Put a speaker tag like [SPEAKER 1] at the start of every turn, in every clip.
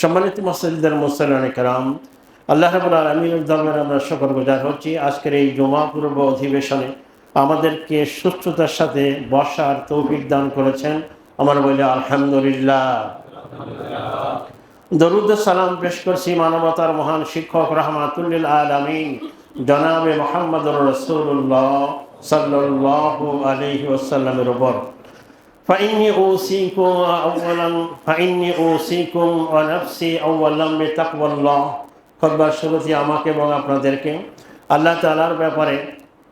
[SPEAKER 1] সম্মানিত মসজিদের মুসলান কারাম, আল্লাহ রাবুল আলমীর ধর্মের আমরা সকল গুজার হচ্ছি। আজকের এই জমা পূর্ব অধিবেশনে আমাদেরকে সুস্থতার সাথে বসার তৌফিক দান করেছেন আমার বলে, আলহামদুলিল্লাহ। দরুদ সালাম পেশ করছি মানবতার মহান শিক্ষক রহমাতুল্লিল আলমিন, জনাবে মোহাম্মদ রসুল্লাহ সাল্লাহ আলহি ওসাল্লামের উপর। فإني أوصيكم أولا فإني أوصيكم ونفسي أولا بتقوى الله খোদবার শুরুতে আমাকে এবং আপনাদেরকে আল্লাহ তালার ব্যাপারে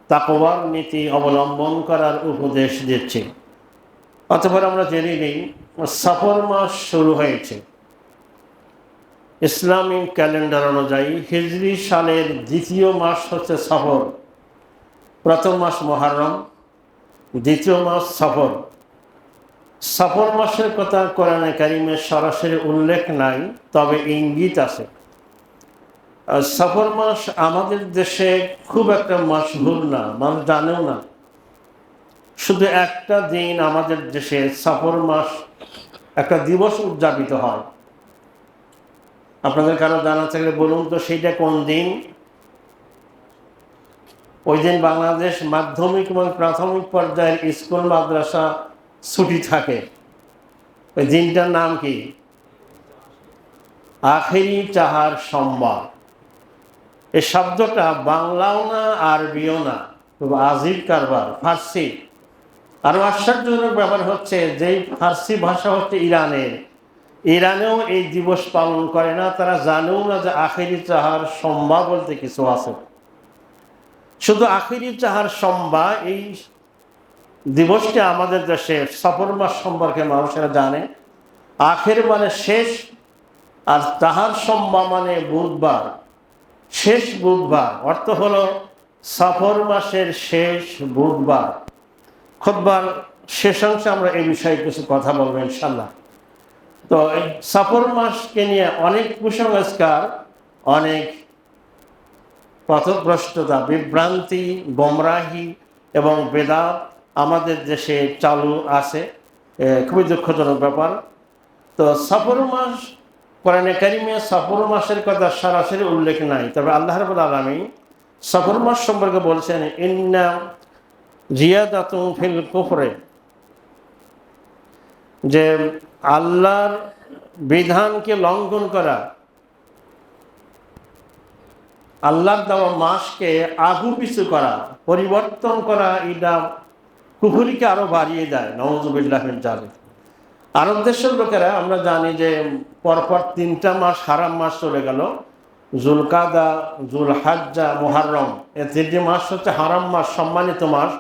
[SPEAKER 1] তাকওয়ার নীতি অবলম্বন করার উপদেশ দিচ্ছি অতপর আমরা জেনে নিই সফর মাস শুরু হয়েছে ইসলামিক ক্যালেন্ডার অনুযায়ী হিজরি সালের দ্বিতীয় মাস হচ্ছে সফর প্রথম মাস মহারম দ্বিতীয় মাস সফর সফর মাসের কথা কোরআনে কারিমের সরাসরি উল্লেখ নাই, তবে ইঙ্গিত আছে। সফর মাস আমাদের দেশে খুব একটা মাসভুল না, মানুষ জানেও না। শুধু একটা দিন আমাদের দেশে সফর মাস একটা দিবস উদযাপিত হয়। আপনাদের কারও জানা থাকলে বলুন তো সেইটা কোন দিন? ওই দিন বাংলাদেশ মাধ্যমিক এবং প্রাথমিক পর্যায়ের স্কুল, মাদ্রাসা ছুটি থাকে। ওই দিনটার নাম কি? আখেরি চাহার সম্বাদ এই শব্দটা বাংলাও না, আরবিও না। আজিব কারবার, ফার্সি। আরও আশ্চর্যজনক ব্যাপার হচ্ছে, যেই ফার্সি ভাষা হচ্ছে ইরানের। ইরানেও এই দিবস পালন করে না, তারা জানেও না যে আখেরি চাহার সম্বা বলতে কিছু আছে। শুধু আখেরি চাহার সম্বা এই দিবসটি আমাদের দেশে সফর মাস সম্পর্কে মানুষেরা জানে। আখের মানে শেষ, আর তাহার সম্বা মানে বুধবার। শেষ বুধবার, অর্থ হলো সফর মাসের শেষ বুধবার। খুববার শেষাংশে আমরা এই বিষয়ে কিছু কথা বলব ইনশাল্লাহ তো সফর মাসকে নিয়ে অনেক কুসংস্কার, অনেক পথভ্রষ্টতা, বিভ্রান্তি, গোমরাহি এবং বেদাত আমাদের দেশে চালু আছে খুবই দুঃখজনক ব্যাপার। তো সফর মাস, কোরআনে কারিমে সফর মাসের কথা সরাসরি উল্লেখ নাই, তবে আল্লাহ রবুল আলমী সফর মাস সম্পর্কে বলছেন, ইন্না জিয়াদাতুম ফিল কুফরে যে আল্লাহর বিধানকে লঙ্ঘন করা, আল্লাহর দেওয়া মাসকে আগু পিছু করা, পরিবর্তন করা, এটা কুফুরিকে আরও বাড়িয়ে দেয় নওয়াজুবিল্লাহিন জালিম আরব দেশের লোকেরা, আমরা জানি যে পরপর তিনটা মাস হারাম মাস চলে গেল। জুলকাদা জুল হাজ্জা মোহারম এ তিনটি মাস হচ্ছে হারাম মাস, সম্মানিত মাস।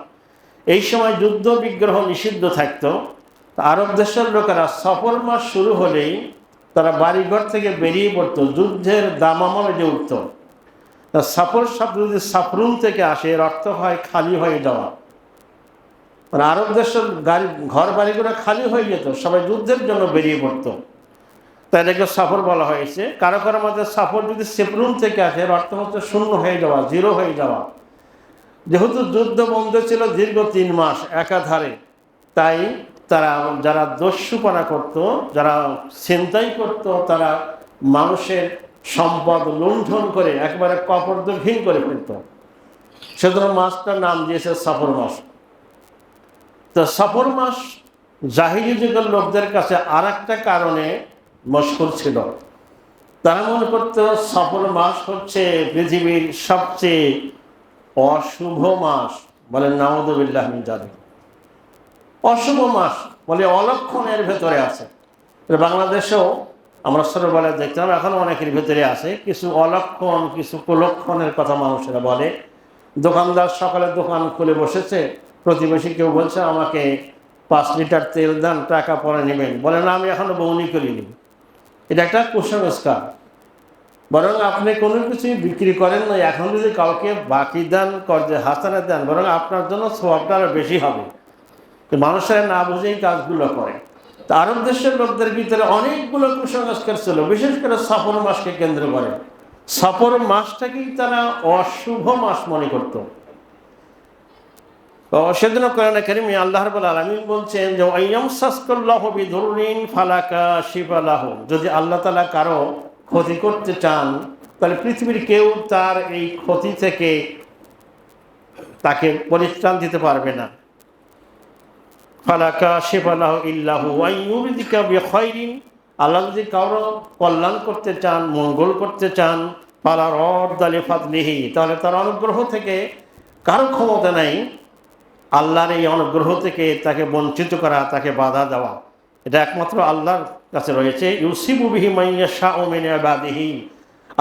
[SPEAKER 1] এই সময় যুদ্ধ বিগ্রহ নিষিদ্ধ থাকতো। আরব দেশের লোকেরা সফর মাস শুরু হলেই তারা বাড়িঘর থেকে বেরিয়ে পড়তো, যুদ্ধের দামামলে যে উঠত। সফর শব্দ যদি সাফরুন থেকে আসে, এর অর্থ হয় খালি হয়ে যাওয়া। মানে আরব দেশের গাড়ি ঘর বাড়িগুলো খালি হয়ে যেত, সবাই যুদ্ধের জন্য বেরিয়ে পড়তো। তাই এটাকে সফর বলা হয়েছে। কারও কারও মধ্যে সফর যদি সেপরুন থেকে আসে, এর অর্থ হচ্ছে শূন্য হয়ে যাওয়া জিরো হয়ে যাওয়া। যেহেতু যুদ্ধ বন্ধ ছিল দীর্ঘ তিন মাস একাধারে, তাই তারা যারা দস্যুপনা করত, যারা ছিনতাই করত, তারা মানুষের সম্পদ লুণ্ঠন করে, একেবারে কপর্দঘীন করে ফেলত। সেজন্য মাসটার নাম দিয়েছে সফর মাস তো সফর মাস জাহিরি যুগের লোকদের কাছে আর একটা কারণে মশহুর ছিল। তারা মনে করতো সফর মাস হচ্ছে পৃথিবীর সবচেয়ে অশুভ মাস বলেন নামদুবিল্লাহ জানি অশুভ মাস বলে অলক্ষণের ভেতরে আছে। বাংলাদেশেও আমরা ছোটবেলায় দেখতাম, এখন অনেকের ভেতরে আছে। কিছু অলক্ষণ, কিছু কুলক্ষণের কথা মানুষেরা বলে। দোকানদার সকালে দোকান খুলে বসেছে প্রতিবেশী কেউ বলছে, আমাকে পাঁচ লিটার তেল দেন, টাকা পরে নেবেন। বলে, না, আমি এখনও বৌনি করিনি। এটা একটা কুসংস্কার। বরং আপনি কোনো কিছুই বিক্রি করেন না এখন যদি কাউকে বাকি দেন কর্জে হাসানে দেন, বরং আপনার জন্য সোয়াবটা আরও বেশি হবে। মানুষেরা না বুঝেই কাজগুলো করে। তো আরব দেশের লোকদের ভিতরে অনেকগুলো কুসংস্কার ছিল, বিশেষ করে সফর মাসকে কেন্দ্র করে। সফর মাসটাকেই তারা অশুভ মাস মনে করত। সেদিন কোরআন কারিমে আল্লাহ রাব্বুল আলামিন বলছেন যে আইয়াম সাসকুল্লাহ বিদুররিন ফালাকা শিবালাহ যদি আল্লাহ তাআলা কারও ক্ষতি করতে চান, তাহলে পৃথিবীর কেউ তার এই ক্ষতি থেকে তাকে পরিত্রাণ দিতে পারবে না। ফালাকা শিবালাহ ইল্লাহু আইয়ুরিদিকা বিখাইরিন। আল্লাহ যদি কারও কল্যাণ করতে চান, মঙ্গল করতে চান পালা রদ্দালি ফাতলিহি তাহলে তার অনুগ্রহ থেকে কারও ক্ষমতা নেই। আল্লাহর এই অনুগ্রহ থেকে তাকে বঞ্চিত করা, তাকে বাধা দেওয়া। এটা একমাত্র আল্লাহর কাছে রয়েছে। ইউসিবুবিহি মাইয়া শাহ ওমেনে বাদিহি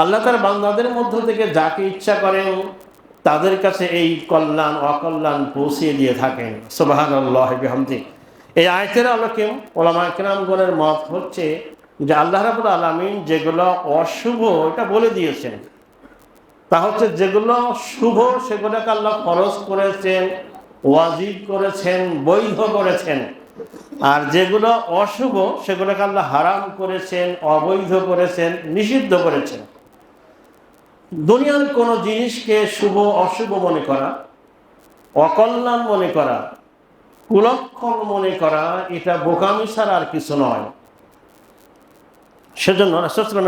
[SPEAKER 1] আল্লাহ তার বান্দাদের মধ্য থেকে যাকে ইচ্ছা করেন, তাদের কাছে এই কল্যাণ, অকল্যাণ পৌঁছিয়ে দিয়ে থাকেন। সোবাহান আল্লাহ বিহামদি এই আয়তের আলোকে ওলামা কিরামগণের মত হচ্ছে যে আল্লাহ রাবুল আলমিন যেগুলো অশুভ, এটা বলে দিয়েছেন। তা হচ্ছে যেগুলো শুভ, সেগুলোকে আল্লাহ খরচ করেছেন। ওয়াজিব করেছেন, বৈধ করেছেন। আর যেগুলো অশুভ, সেগুলোকে আল্লাহ হারাম করেছেন, অবৈধ করেছেন, নিষিদ্ধ করেছেন। দুনিয়ার কোনো জিনিসকে শুভ, অশুভ মনে করা, অকল্যাণ মনে করা, কুলক্ষণ মনে করা, এটা বোকামি ছাড়া আর কিছু নয়। সেজন্য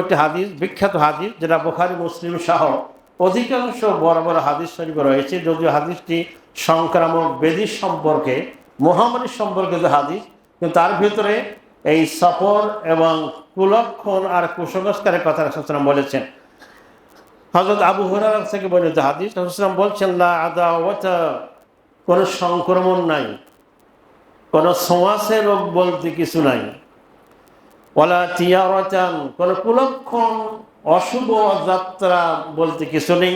[SPEAKER 1] একটি হাদিস, বিখ্যাত হাদিস, যেটা বোখারি, মুসলিম সহ অধিকাংশ বড় বড় হাদিস শরীফ রয়েছে, যদিও হাদিসটি সংক্রামক বেদি সম্পর্কে, মহামারী সম্পর্কিত হাদিস, কিন্তু তার ভিতরে এই সফর এবং কুলক্ষণ আর কুসংস্কারের কথা রাসুলাম বলেছেন। হজরত আবু হরার থেকে বলেছে হাদিস রাসুলাম বলছেন, লা আদা কোনো সংক্রমণ নাই, কোনো সোয়াসে রোগ বলতে কিছু নাই। ওলা তিয়ারচান কোনো কুলক্ষণ অশুভ যাত্রা বলতে কিছু নেই।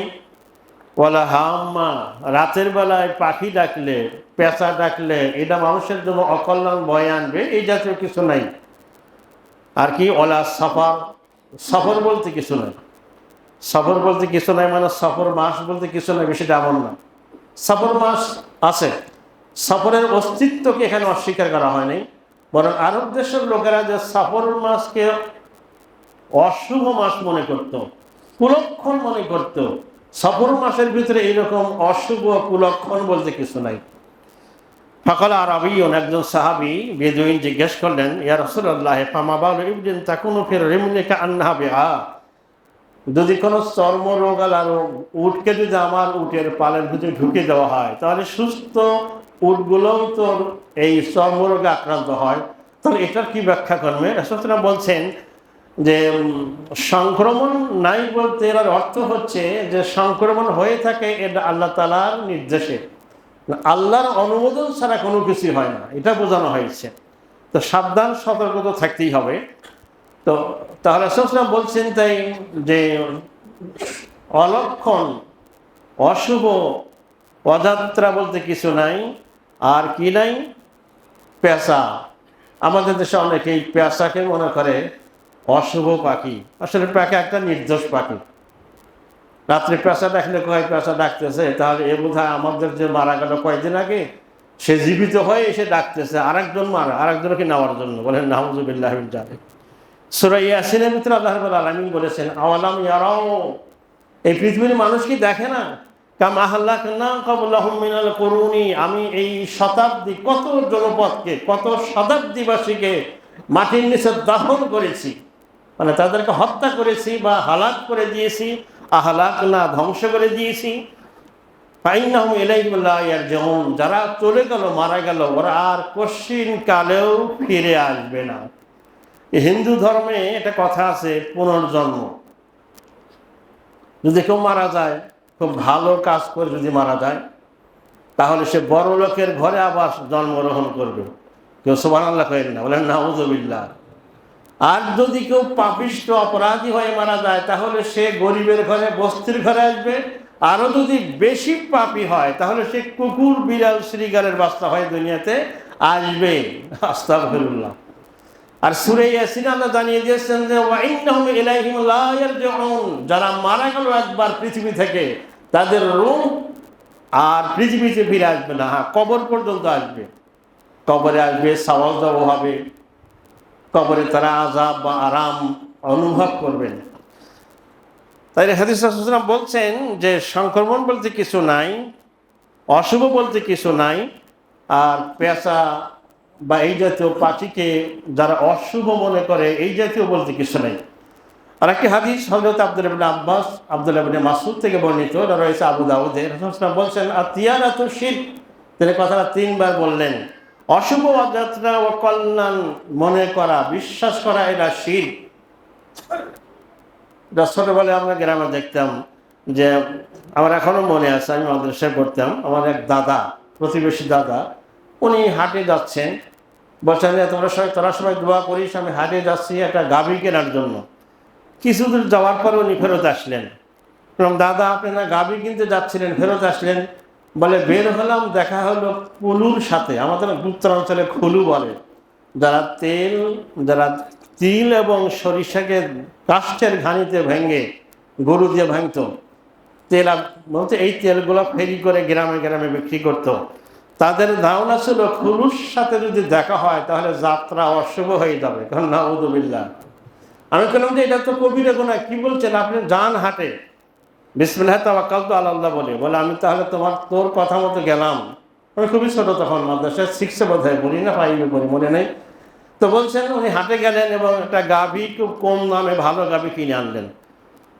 [SPEAKER 1] ওলা হাম্মা, রাতের বেলায় পাখি ডাকলে, পেঁচা ডাকলে, এটা মানুষের জন্য অকল্যাণ বয়ে আনবে, এই জাতীয় কিছু নাই। আর কি ওলা সফর সফর বলতে কিছু নাই। সফর বলতে কিছু নাই মানে সফর মাস বলতে কিছু নাই, বেশিটা এমন না। সফর মাস আছে। সফরের অস্তিত্বকে এখানে অস্বীকার করা হয়নি। বরং আরব দেশের লোকেরা যে সফর মাসকে অশুভ মাস মনে করত, কুলক্ষণ মনে করত। সফর মাসের ভিতরে এইরকম অশুভ কুলক্ষণ বলতে কিছু নাই। ফকল আর আবিয়ন একজন সাহাবি বেদুইন জিজ্ঞেস করলেন, ইয়া রসুল্লাহ ফামাবাল ইবদিন তাকুন ফের রেমনিকা আন্না বেহা? যদি কোনো চর্ম চর্মরোগ আর উটকে যদি আমার উটের পালের ভিতরে ঢুকে দেওয়া হয়, তাহলে সুস্থ উটগুলোও তো এই চর্মরোগে আক্রান্ত হয়। তাহলে এটার কি ব্যাখ্যা করবে? সুতরাং বলছেন যে সংক্রমণ নাই বলতে এর অর্থ হচ্ছে যে সংক্রমণ হয়ে থাকে এটা আল্লাহ তালার নির্দেশে। আল্লাহর অনুমোদন ছাড়া কোনো কিছু হয় না, এটা বোঝানো হয়েছে। তো সাবধান, সতর্ক থাকতেই হবে। তো, তাহলে সুসলাম বলছেন তাই যে, অলক্ষণ, অশুভ, অযাত্রা বলতে কিছু নাই, আর কি নাই? পেশা আমাদের দেশে অনেকেই পেশাকে মনে করে অশুভ পাখি। আসলে পাখি একটা নির্দোষ পাখি। রাত্রে পেশা দেখলে কয় পেশা ডাকতেছে? তাহলে এ বোধ আমাদের যে মারা গেল কয়েকদিন আগে, সে জীবিত হয়ে এসে ডাকতেছে, আরেকজন মারা, আরেকজনকে নেওয়ার জন্য? বলেন নাহমুজুবিল্লাহ জানে সুরাই ইয়াসিনের ভিতরে আল্লাহ আলমিন বলেছেন, আওয়ালাম ইয়ারাও এই পৃথিবীর মানুষ কি দেখে না? কাম আহ্লাক না কাবুল্লাহমিনাল করুনি? আমি এই শতাব্দী কত জনপদকে, কত শতাব্দীবাসীকে মাটির নিচে দাফন করেছি। মানে তাদেরকে হত্যা করেছি বা হালাক করে দিয়েছি আহলাক না ধ্বংস করে দিয়েছি। ফাইনাহম এলাইবুল্লাহ যেমন যারা চলে গেল, মারা গেল, ওরা আর কশিন কালেও ফিরে আসবে না। হিন্দু ধর্মে একটা কথা আছে, পুনর্জন্ম। যদি কেউ মারা যায়, খুব ভালো কাজ করে যদি মারা যায়, তাহলে সে বড় লোকের ঘরে আবার জন্মগ্রহণ করবে। কেউ সোমান আল্লাহ না, বলেন নাউজবিল্লা আর যদি কেউ পাপিষ্ট অপরাধী হয়ে মারা যায়, তাহলে সে গরিবের ঘরে, বস্তির ঘরে আসবে। আরও যদি বেশি পাপি হয়, তাহলে সে কুকুর, বিড়াল শ্রীগারের বাস্তা হয় দুনিয়াতে আসবে। আস্তাগফিরুল্লাহ। আর সুরে ইয়াসিন আল্লাহ জানিয়ে দিয়েছেন যে যারা মারা গেল একবার পৃথিবী থেকে, তাদের রূহ আর পৃথিবীতে ফিরে আসবে না। হ্যাঁ কবর পর্যন্ত আসবে। কবরে আসবে দেওয়া হবে। কবরে তারা আজাব বা আরাম অনুভব করবেন। তাই হাদিস রাসূল বলছেন যে সংক্রমণ বলতে কিছু নাই, অশুভ বলতে কিছু নাই, আর পেঁচা বা এই জাতীয় পাখিকে যারা অশুভ মনে করে, এই জাতীয় বলতে কিছু নেই। আর একটি হাদিস হজরত আব্দুল ইবনে আব্বাস, আব্দুল ইবনে মাসুদ থেকে বর্ণিত রয়েছে আবু দাউদে বলছেন আর তিয়ারা তো শির তিনি কথাটা তিনবার বললেন। অশুভ যাত্রা ও কল্যাণ মনে করা, বিশ্বাস করা এটা এটা ছোটবেলায় আমরা গ্রামে দেখতাম যে, আমার এখনও মনে আছে, আমি মাদ্রাসায় পড়তাম, আমার এক দাদা, প্রতিবেশী দাদা, উনি হাটে যাচ্ছেন। বলছেন তোমরা সবাই, তোরা সবাই দোয়া করিস, আমি হাটে যাচ্ছি একটা গাভী কেনার জন্য। কিছু দূর যাওয়ার পর উনি ফেরত আসলেন। বললাম, দাদা, আপনি না গাভী কিনতে যাচ্ছিলেন, ফেরত আসলেন? বলে, বের হলাম, দেখা হলো কুলুর সাথে। আমাদের উত্তরাঞ্চলে খুলু বলে, যারা তেল, যারা তিল এবং সরিষাকে কাষ্ঠের ঘানিতে ভেঙে, গরু দিয়ে ভাঙতো। তেল বলতে এই তেলগুলো ফেরি করে গ্রামে গ্রামে বিক্রি করতো। তাদের ধারণা ছিল খুলুর সাথে যদি দেখা হয়, তাহলে যাত্রা অশুভ হয়ে যাবে। কারণ নাউদুবিল্লাহ আমি বললাম যে, এটা তো কবিরা গোনা কি বলছেন? আপনি যান হাটে। বিসমিল্লাহ তাওয়াক্কাল তো আল্লাহ বলে। বলে, আমি তাহলে তোমার, তোর কথা মতো গেলাম। আমি খুবই ছোট তখন মাদ্রাসায় সিক্সে বোধ হয় পড়ি না ফাইভে পড়ি, মনে নেই। তো বলছেন, উনি হাটে গেলেন এবং একটা গাভী খুব কম দামে ভালো গাভী কিনে আনলেন।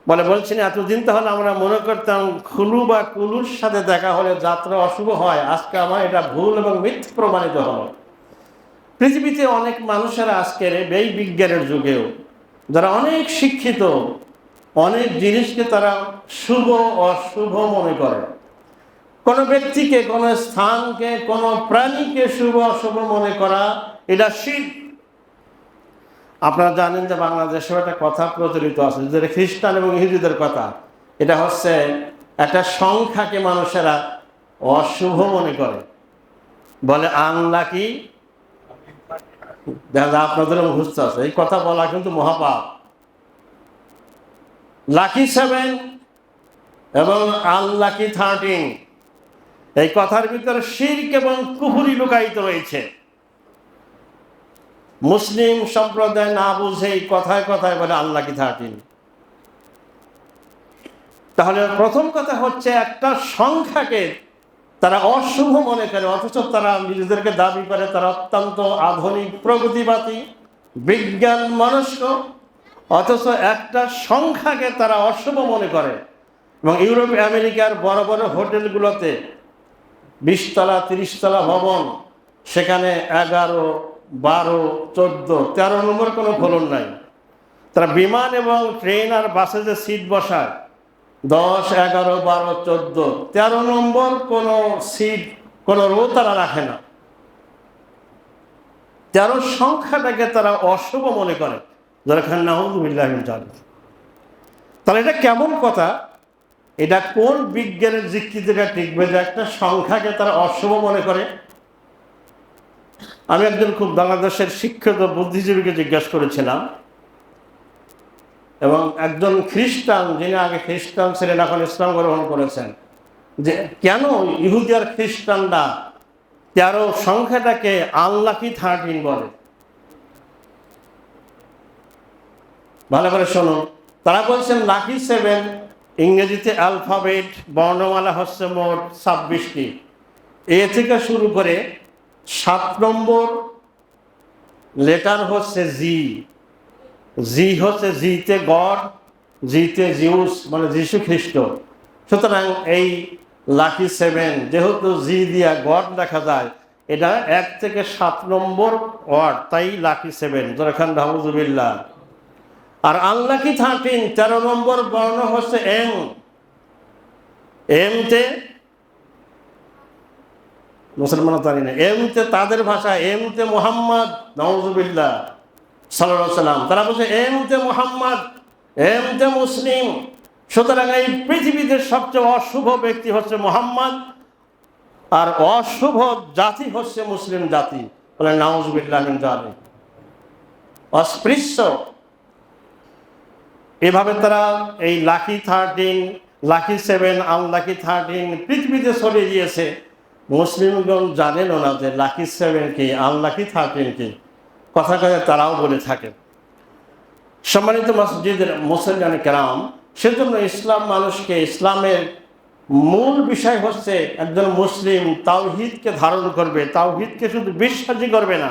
[SPEAKER 1] বলে বলছেন এতদিন তাহলে আমরা মনে করতাম খুলু বা কুলুর সাথে দেখা হলে যাত্রা অশুভ হয়। আজকে আমার এটা ভুল এবং মিথ্য প্রমাণিত হলো পৃথিবীতে অনেক মানুষেরা আজকের এই বিজ্ঞানের যুগেও, যারা অনেক শিক্ষিত অনেক জিনিসকে তারা শুভ অশুভ মনে করে। কোনো ব্যক্তিকে, কোনো স্থানকে, কোনো প্রাণীকে শুভ অশুভ মনে করা, এটা শীত আপনারা জানেন যে বাংলাদেশে একটা কথা প্রচলিত আছে, যেটা খ্রিস্টান এবং হিন্দুদের কথা। এটা হচ্ছে একটা সংখ্যাকে মানুষেরা অশুভ মনে করে। বলে আনলা কি? দেখা যায় আপনাদের মুখস্থ আছে। এই কথা বলা কিন্তু মহাপাপ। লাকি সেভেন এবং আনলাকি থার্টিন এই কথার ভিতরে শির্ক এবং কুহুরি লুকায়িত রয়েছে। মুসলিম সম্প্রদায় না বুঝে এই কথায় কথায় বলে আল্লাহ কি থার্টিন তাহলে প্রথম কথা হচ্ছে একটা সংখ্যাকে তারা অশুভ মনে করে, অথচ তারা নিজেদেরকে দাবি করে, তারা অত্যন্ত আধুনিক প্রগতিবাদী, বিজ্ঞান মনস্ক অথচ একটা সংখ্যাকে তারা অশুভ মনে করে। এবং ইউরোপ, আমেরিকার বড় বড় হোটেলগুলোতে বিশতলা, তিরিশতলা ভবন, সেখানে এগারো, বারো, চোদ্দ, তেরো নম্বর কোনো ফলন নাই। তারা বিমান এবং ট্রেন আর বাসে যে সিট বসায়, দশ, এগারো, বারো, চোদ্দ, তেরো নম্বর কোনো সিট, কোনো রো তারা রাখে না। তেরো সংখ্যাটাকে তারা অশুভ মনে করে। যারা খান নাহমদুল্লাহ তাহলে এটা কেমন কথা? এটা কোন বিজ্ঞানের যুক্তিটা টিকবে যে একটা সংখ্যাকে তারা অশুভ মনে করে? আমি একজন খুব বাংলাদেশের শিক্ষিত বুদ্ধিজীবীকে জিজ্ঞাসা করেছিলাম, এবং একজন খ্রিস্টান যিনি আগে খ্রিস্টান ছিলেন, এখন ইসলাম গ্রহণ করেছেন, যে কেন ইহুদি আর খ্রিস্টানরা তেরো সংখ্যাটাকে আল্লাকি থার্টিন বলে? ভালো করে শোনো। তারা বলছেন লাকি সেভেন, ইংরেজিতে অ্যালফাবেট বর্ণমালা হচ্ছে মোট ছাব্বিশটি। এ থেকে শুরু করে সাত নম্বর লেটার হচ্ছে জি জি হচ্ছে জিতে গড জিতে জিউস মানে যিশু খ্রিস্ট। সুতরাং এই লাকি সেভেন, যেহেতু জি দিয়া গড দেখা যায়, এটা এক থেকে সাত নম্বর ওয়ার্ড তাই লাকি সেভেন। যেখান রাহুজুবিল্লা আর আল্লাহ কি থার্টিন? তেরো নম্বর বর্ণ হচ্ছে এম। এমতে মুসলমান জানি না। এমতে তাদের ভাষা, এমতে মোহাম্মদ নওয়াজুবিল্লাহ সাল্লাহ সাল্লাম। তারা বলছে, এমতে মোহাম্মদ, এমতে মুসলিম। সুতরাং এই পৃথিবীতে সবচেয়ে অশুভ ব্যক্তি হচ্ছে মোহাম্মদ আর অশুভ জাতি হচ্ছে মুসলিম জাতি। বলে, নাউজুবিল্লাহ জানি অস্পৃশ্য। এভাবে তারা এই lucky thirteen, lucky seven, unlucky thirteen পৃথিবীতে ছড়িয়ে দিয়েছে। মুসলিমগণ জানেনও না যে লাকি সেভেন কি, আনলাকি থার্টিন কি। কথা কথা তারাও বলে থাকেন সম্মানিত মসজিদের মুসলমান কেরাম, সেজন্য ইসলাম মানুষকে ইসলামের মূল বিষয় হচ্ছে একজন মুসলিম তাওহিদকে ধারণ করবে। তাওহিদকে শুধু বিশ্বাসী করবে না,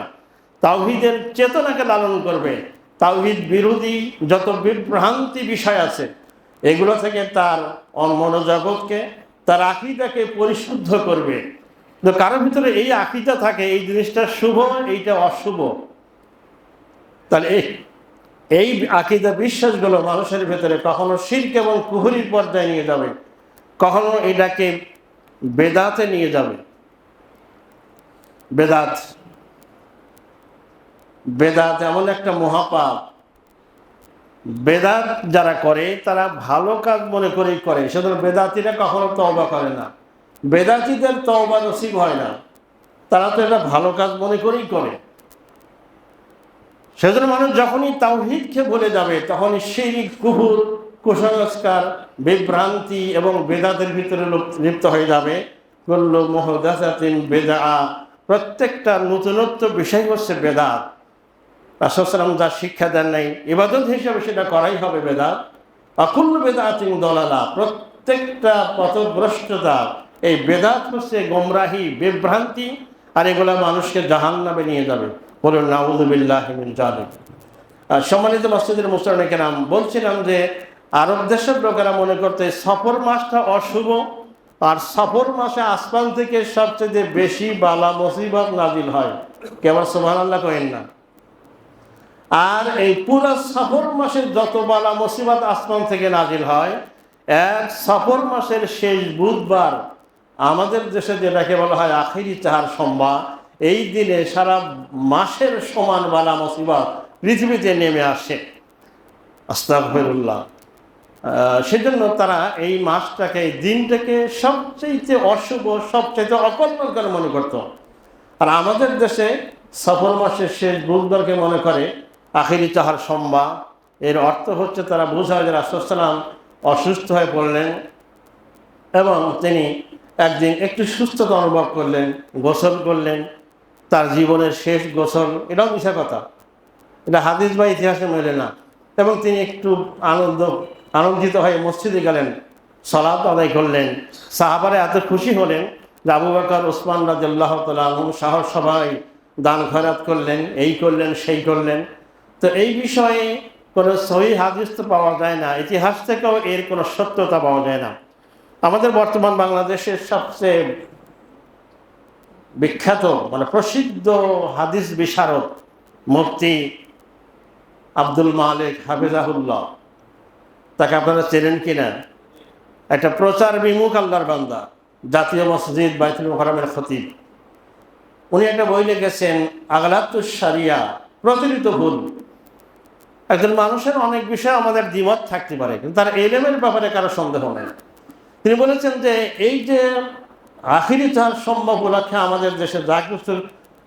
[SPEAKER 1] তাওহিদের চেতনাকে লালন করবে। তাওহিদ বিরোধী যত বিভ্রান্তি বিষয় আছে, এগুলো থেকে তার মনোজগৎকে তার আকিদাকে পরিশুদ্ধ করবে। তো কারোর ভিতরে এই আকিদা থাকে, এই জিনিসটা শুভ, এইটা অশুভ। তাহলে এই এই আকিদা বিশ্বাসগুলো মানুষের ভেতরে কখনো শিল্প এবং কুহুরির পর্যায়ে নিয়ে যাবে, কখনো এটাকে বেদাতে নিয়ে যাবে। বেদাত বেদাত এমন একটা মহাপাপ, বেদাত যারা করে, তারা ভালো কাজ মনে করেই করে। সুতরাং বেদাতিরা কখনো তওবা করে না। বেদাতিদের তওবা নসিব হয় না। তারা তো এটা ভালো কাজ মনে করেই করে। সেজন্য মানুষ যখনই তাওহিদকে ভুলে যাবে, তখনই সেই কুহুর কুসংস্কার, বিভ্রান্তি এবং বেদাতের ভিতরে লুপ- লিপ্ত হয়ে যাবে। করল মহদাসাতিন বেদা প্রত্যেকটা নতুনত্ব বিষয় হচ্ছে বেদাত। রাসুলাম যা শিক্ষা দেন নাই, ইবাদত হিসাবে সেটা করাই হবে বেদা বেদাত অকুল্ল বেদাতিন দলালা, প্রত্যেকটা পথভ্রষ্টতা, এই বেদাত হচ্ছে গোমরাহি, বিভ্রান্তি, আর এগুলা মানুষকে জাহান নামে নিয়ে যাবে। বলুন নাউদুবিল্লাহ আর সম্মানিত মসজিদের মুসলানিকে নাম বলছিলাম যে আরব দেশের লোকেরা মনে করতে সফর মাসটা অশুভ, আর সফর মাসে আসমান থেকে সবচেয়ে বেশি বালা মুসিবত নাজিল হয়। কেবল সোমান আল্লাহ কহেন না। আর এই পুরো সফর মাসের যত বালা মুসিবত আসমান থেকে নাজিল হয় এক সফর মাসের শেষ বুধবার আমাদের দেশে যেটাকে বলা হয় আখেরি চাহার সোমবার এই দিনে সারা মাসের সমান বালা মুসিবত পৃথিবীতে নেমে আসে। আস্তাগফিরুল্লাহ। আহ, সেজন্য তারা এই মাসটাকে এই দিনটাকে সবচেয়ে অশুভ সবচেয়ে অকল্যাণকর মনে করত। আর আমাদের দেশে সফর মাসের শেষ বুধবারকে মনে করে আখিরি চাহার সোমবার এর অর্থ হচ্ছে তারা বোঝায় যে রাসুসালাম অসুস্থ হয়ে পড়লেন এবং তিনি একদিন একটু সুস্থতা অনুভব করলেন, গোসল করলেন। তার জীবনের শেষ গোসল, এটাও মিশা কথা। এটা হাদিস বা ইতিহাসে মেলে না। এবং তিনি একটু আনন্দ, আনন্দিত হয়ে মসজিদে গেলেন সলাপ আদায় করলেন। সাহাবারে এত খুশি হলেন যে আবু বাকর ওসমান রাজ্লাহ তালন সাহস সবাই দান খয়রাত করলেন, এই করলেন, সেই করলেন। তো এই বিষয়ে কোনো সহি হাদিস তো পাওয়া যায় না। ইতিহাস থেকেও এর কোনো সত্যতা পাওয়া যায় না। আমাদের বর্তমান বাংলাদেশের সবচেয়ে বিখ্যাত মানে প্রসিদ্ধ হাদিস বিশারদ মুফতি আব্দুল মালিক হাফিজাহুল্লাহ। তাকে আপনারা চেনেন কিনা? একটা প্রচার বিমুখ আল্লাহর বান্দা, জাতীয় মসজিদ বাইতুল মোহরমের খতিব। উনি একটা বই লিখেছেন আগলাতুস সারিয়া প্রচলিত ভুল। একজন মানুষের অনেক বিষয় আমাদের দ্বিমত থাকতে পারে, কিন্তু তার এলেমের ব্যাপারে কারও সন্দেহ নেই। তিনি বলেছেন যে, এই যে আখিরি চার সম্ভব উপলক্ষে আমাদের দেশে যা কিছু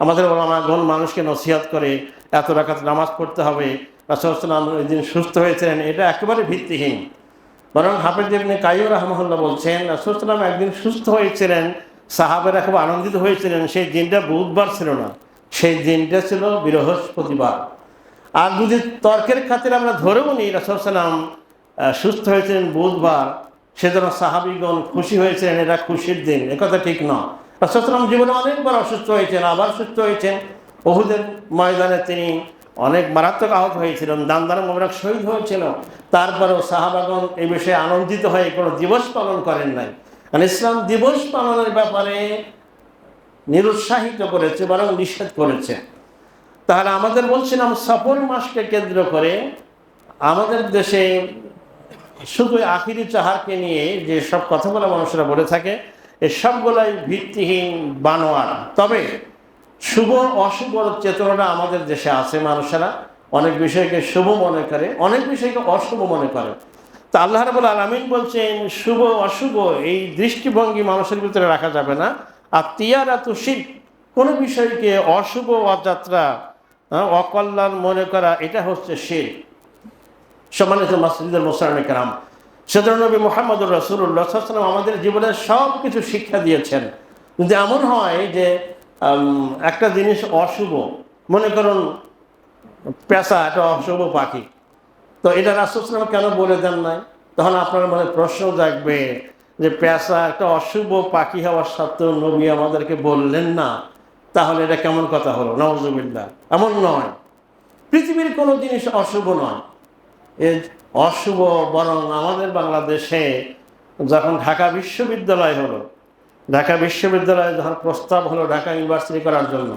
[SPEAKER 1] আমাদের ওলামাগণ মানুষকে নসিহত করে, এত রাখাত নামাজ পড়তে হবে রাসুলাম ওই দিন সুস্থ হয়েছিলেন, এটা একেবারে ভিত্তিহীন। বরং হাফেজ ইবনে কাইম রহমল্লা বলছেন রাসুলাম একদিন সুস্থ হয়েছিলেন, সাহাবেরা খুব আনন্দিত হয়েছিলেন, সেই দিনটা বুধবার ছিল না, সেই দিনটা ছিল বৃহস্পতিবার। আর যদি তর্কের খাতিরে আমরা ধরেও নিই রাসুলাম সুস্থ হয়েছেন বুধবার, সেজন্য সাহাবিগণ খুশি হয়েছিলেন এটা খুশির দিন। একথা ঠিক নয় রাসুলাম জীবনে অনেকবার অসুস্থ হয়েছেন, আবার সুস্থ হয়েছেন। বহুদের ময়দানে তিনি অনেক মারাত্মক আহত হয়েছিলেন, দানদার মোবারক শহীদ হয়েছিল। তারপরেও সাহাবাগণ এই বিষয়ে আনন্দিত হয়ে কোনো দিবস পালন করেন নাই। কারণ ইসলাম দিবস পালনের ব্যাপারে নিরুৎসাহিত করেছে, বরং নিষেধ করেছে। তাহলে আমাদের বলছিলাম সফর মাসকে কেন্দ্র করে আমাদের দেশে শুধু আখিরি চাহারকে নিয়ে যে সব কথাগুলো মানুষরা বলে থাকে এই সবগুলাই ভিত্তিহীন বানোয়ার। তবে শুভ, অশুভ চেতনাটা আমাদের দেশে আছে মানুষেরা। অনেক বিষয়কে শুভ মনে করে, অনেক বিষয়কে অশুভ মনে করে। তা আল্লাহ রাবুল আলমিন বলছেন, শুভ, অশুভ এই দৃষ্টিভঙ্গি মানুষের ভিতরে রাখা যাবে না। আর তিয়ারা তো শিব কোনো বিষয়কে অশুভ অযাত্রা অকল্যাণ মনে করা, এটা হচ্ছে শির। সম্মানিত মাসজিদের মোসারণ কারাম, সেজন্য নবী মোহাম্মদুর রসুল্লাহ আমাদের জীবনের সব কিছু শিক্ষা দিয়েছেন। কিন্তু এমন হয় যে একটা জিনিস অশুভ, মনে করুন পেশা একটা অশুভ পাখি, তো এটা রাসুলাম কেন বলে দেন নাই? তখন আপনার মনে প্রশ্ন জাগবে যে, পেঁচা একটা অশুভ পাখি হওয়ার সত্ত্বেও নবী আমাদেরকে বললেন না। তাহলে এটা কেমন কথা হলো? নওয়াজুবিল্লাহ এমন নয়। পৃথিবীর কোনো জিনিস অশুভ নয়। এ অশুভ বরং আমাদের বাংলাদেশে যখন ঢাকা বিশ্ববিদ্যালয় হলো, ঢাকা বিশ্ববিদ্যালয়ে যখন প্রস্তাব হলো ঢাকা ইউনিভার্সিটি করার জন্য,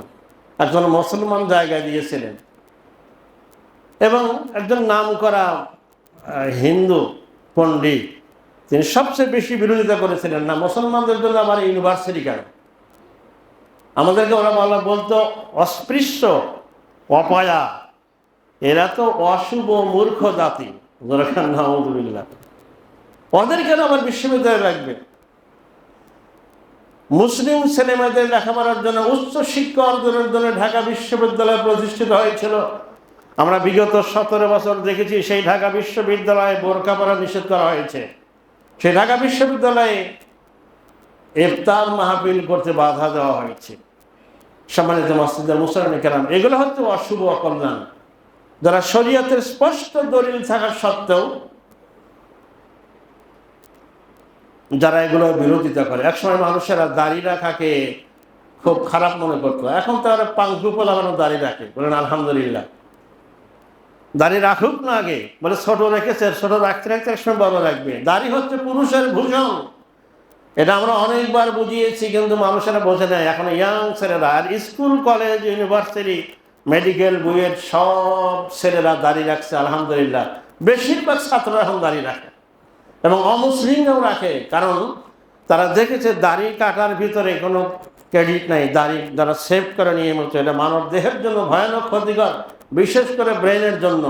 [SPEAKER 1] একজন মুসলমান জায়গা দিয়েছিলেন এবং একজন নাম করা হিন্দু পণ্ডিত, তিনি সবচেয়ে বেশি বিরোধিতা করেছিলেন, না, মুসলমানদের জন্য আবার ইউনিভার্সিটি কেন? আমাদেরকে ওরা বলা বলতো, অস্পৃশ্য, অপয়া। এরা তো অশুভ মূর্খ জাতি। ওদের কেন আবার বিশ্ববিদ্যালয়ে রাখবে। মুসলিম ছেলেমেয়েদের লেখাপড়ার জন্য উচ্চ শিক্ষা অর্জনের জন্য ঢাকা বিশ্ববিদ্যালয় প্রতিষ্ঠিত হয়েছিল। আমরা বিগত সতেরো বছর দেখেছি, সেই ঢাকা বিশ্ববিদ্যালয়ে বোরকা পরা নিষেধ করা হয়েছে। সেই ঢাকা বিশ্ববিদ্যালয়ে ইফতার মাহফিল করতে বাধা দেওয়া হয়েছে। সম্মানিত মসজিদে মুসলাম কেরাম, এগুলো হচ্ছে অশুভ অকল্যাণ। যারা শরীয়তের স্পষ্ট দলিল থাকা সত্ত্বেও যারা এগুলো বিরোধিতা করে, একসময় মানুষেরা দাড়ি রাখাকে খুব খারাপ মনে করতো। এখন তারা পাংকুপো লাগানো দাড়ি রাখে। বলেন, আলহামদুলিল্লাহ। দাড়ি রাখুক না আগে। বলে, ছোট রেখেছে, ছোট রাখতে রাখতে একসময় বড় রাখবে। দাড়ি হচ্ছে পুরুষের ভূষণ। এটা আমরা অনেকবার বুঝিয়েছি, কিন্তু মানুষেরা বোঝে না। এখন ইয়াং ছেলেরা আর school college university medical BUET সব ছেলেরা দাঁড়িয়ে রাখছে, আলহামদুলিল্লাহ। বেশিরভাগ ছাত্ররা এখন দাঁড়িয়ে রাখে এবং অমুসলিমরাও রাখে, কারণ তারা দেখেছে দাড়ি কাটার ভিতরে কোনো ক্রেডিট নাই, দাড়ি যারা সেভ করে নিয়ে মতো এটা মানব দেহের জন্য ভয়ানক ক্ষতিকর, বিশেষ করে ব্রেনের জন্য।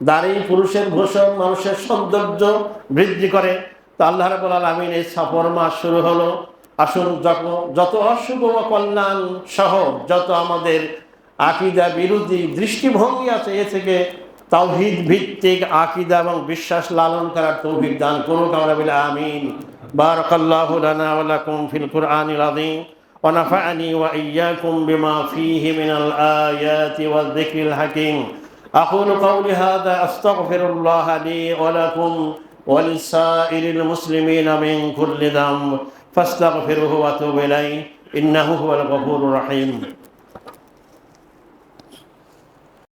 [SPEAKER 1] দাড়ি পুরুষের ভূষণ, মানুষের সৌন্দর্য বৃদ্ধি করে। তো আল্লাহ রাবুল আলমিন এই সফর মাস শুরু হলো আসুন যত যত অশুভ ও কল্যাণ সহ যত আমাদের আকিদা বিরোধী দৃষ্টিভঙ্গি আছে এ থেকে তাওহিদ ভিত্তিক আকিদা এবং বিশ্বাস লালন করার তৌফিক দান করুন আমরা বলে আমিন বারাকাল্লাহু লানা ওয়া লাকুম ফিল কুরআনিল আযীম ونفعني وإياكم بما فيه من الآيات والذكر الحكيم أقول قولي هذا أستغفر الله لي ولكم ولسائر المسلمين من كل ذنب فاستغفروه واتوب إليه إنه هو الغفور الرحيم.